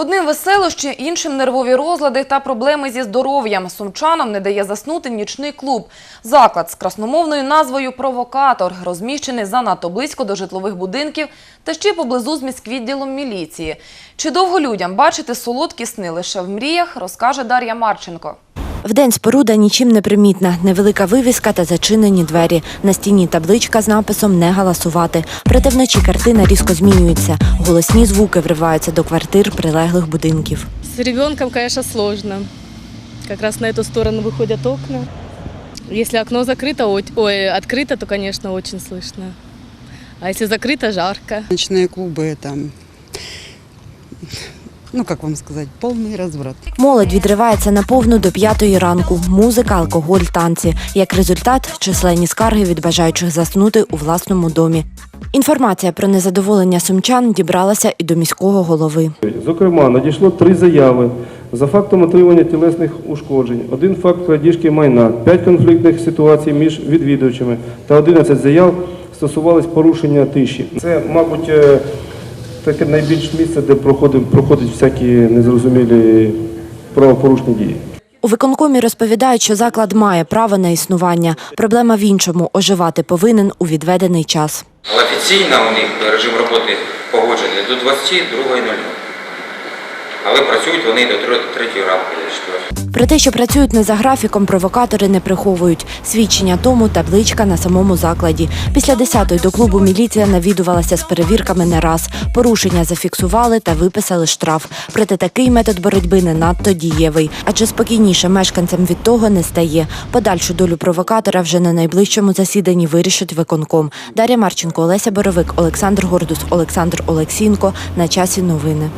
Одним веселощі, іншим нервові розлади та проблеми зі здоров'ям. Сумчанам не дає заснути нічний клуб. Заклад з красномовною назвою «Провокатор» розміщений занадто близько до житлових будинків та ще поблизу з міськвідділом міліції. Чи довго людям бачити солодкі сни лише в мріях, розкаже Дар'я Марченко. Вдень споруда нічим не примітна. Невелика вивіска та зачинені двері. На стіні табличка з написом «Не галасувати». Проте вночі картина різко змінюється. Голосні звуки вриваються до квартир прилеглих будинків. С ребенком, конечно, сложно. Как раз на эту сторону выходят окна. Если окно закрыто, о- ой, открыто, то, конечно, очень слышно. А если закрыто, жарко. Ночные клубы там, ну как вам сказать, полный разврат. Молодь відривається наповну до п'ятої ранку. Музика, алкоголь, танці. Як результат, численні скарги від бажаючих заснути у власному домі. Інформація про незадоволення сумчан дібралася і до міського голови. Зокрема, надійшло три заяви за фактом отримання тілесних ушкоджень, один факт крадіжки майна, п'ять конфліктних ситуацій між відвідувачами та 11 заяв стосувались порушення тиші. Це, мабуть, е, таке найбільш місце, де проходить, проходять всякі незрозумілі правопорушні дії. У виконкомі розповідають, що заклад має право на існування. Проблема в іншому оживати повинен у відведений час. Офіційно у них режим роботи погоджений до 22.00. Але працюють вони до 3 ранку, Про те, що працюють не за графіком, провокатори не приховують. Свідчення тому табличка на самому закладі. Після 10-ї до клубу міліція навідувалася з перевірками не раз. Порушення зафіксували та виписали штраф. Проте такий метод боротьби не надто дієвий, адже спокійніше мешканцям від того не стає. Подальшу долю провокатора вже на найближчому засіданні вирішить виконком. Дар'я Марченко, Олеся Боровик, Олександр Гордус, Олександр Олексінко. На часі новини.